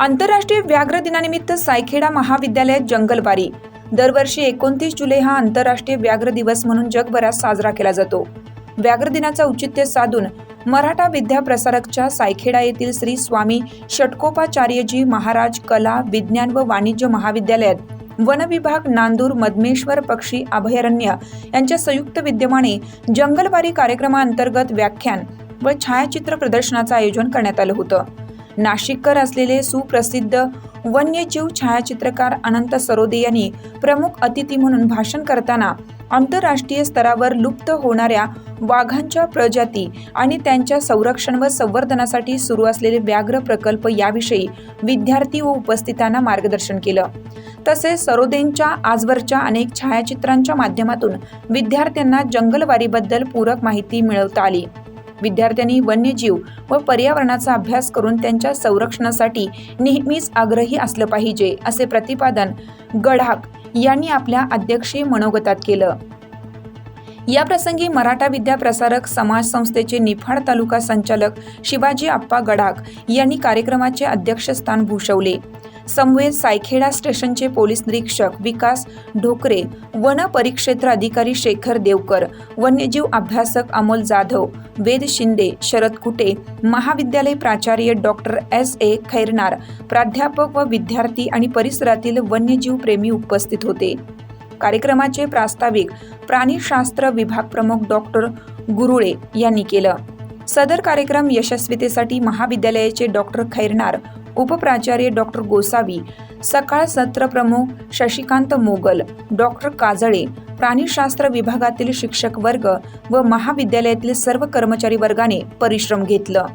आंतरराष्ट्रीय व्याघ्र दिनानिमित्त सायखेडा महाविद्यालयात जंगलबारी दरवर्षी एकोणतीस जुलै हा आंतरराष्ट्रीय व्याघ्र दिवस म्हणून जगभरात साजरा केला जातो. व्याघ्र दिनाचं औचित्य साधून मराठा विद्या प्रसारकच्या सायखेडा येथील श्री स्वामी षटकोपाचार्यजी महाराज कला विज्ञान व वाणिज्य महाविद्यालयात वन विभाग नांदूर मधमेश्वर पक्षी अभयारण्य यांच्या संयुक्त विद्यमाने जंगलबारी कार्यक्रमाअंतर्गत व्याख्यान व छायाचित्र प्रदर्शनाचं आयोजन करण्यात आलं होतं. नाशिककर असलेले सुप्रसिद्ध वन्यजीव छायाचित्रकार अनंत सरोदे यांनी प्रमुख अतिथी म्हणून भाषण करताना आंतरराष्ट्रीय स्तरावर लुप्त होणाऱ्या वाघांच्या प्रजाती आणि त्यांच्या संरक्षण व संवर्धनासाठी सुरू असलेले व्याघ्र प्रकल्प याविषयी विद्यार्थी व उपस्थितांना मार्गदर्शन केलं. तसेच सरोदेंच्या आजवरच्या अनेक छायाचित्रांच्या माध्यमातून विद्यार्थ्यांना जंगलवारीबद्दल पूरक माहिती मिळवता आली. विद्यार्थ्यांनी वन्यजीव व पर्यावरणाचा अभ्यास करून त्यांच्या संरक्षणासाठी नेहमीच आग्रही असलं पाहिजे असे प्रतिपादन गडाख यांनी आपल्या अध्यक्षीय मनोगतात केलं. या प्रसंगी मराठा विद्या प्रसारक समाज संस्थेचे निफाड तालुका संचालक शिवाजी आप्पा गडाख यांनी कार्यक्रमाचे अध्यक्षस्थान भूषवले. समवेत सायखेडा स्टेशनचे पोलीस निरीक्षक विकास ढोकरे वन परिक्षेत्र अधिकारी शेखर देवकर वन्यजीव अभ्यासक अमोल जाधव वेद शिंदे शरद कुटे महाविद्यालय प्राचार्य डॉक्टर एस ए खैरनार प्राध्यापक व विद्यार्थी आणि परिसरातील वन्यजीव प्रेमी उपस्थित होते. कार्यक्रमाचे प्रास्ताविक प्राणीशास्त्र विभाग प्रमुख डॉक्टर गुरुळे यांनी केलं. सदर कार्यक्रम यशस्वीतेसाठी महाविद्यालयाचे डॉक्टर खैरनार उपप्राचार्य डॉक्टर गोसावी सकाळ सत्र प्रमुख शशिकांत मोगल डॉक्टर काजळे प्राणीशास्त्र विभागातील शिक्षक वर्ग व महाविद्यालयातील सर्व कर्मचारी वर्गाने परिश्रम घेतलं.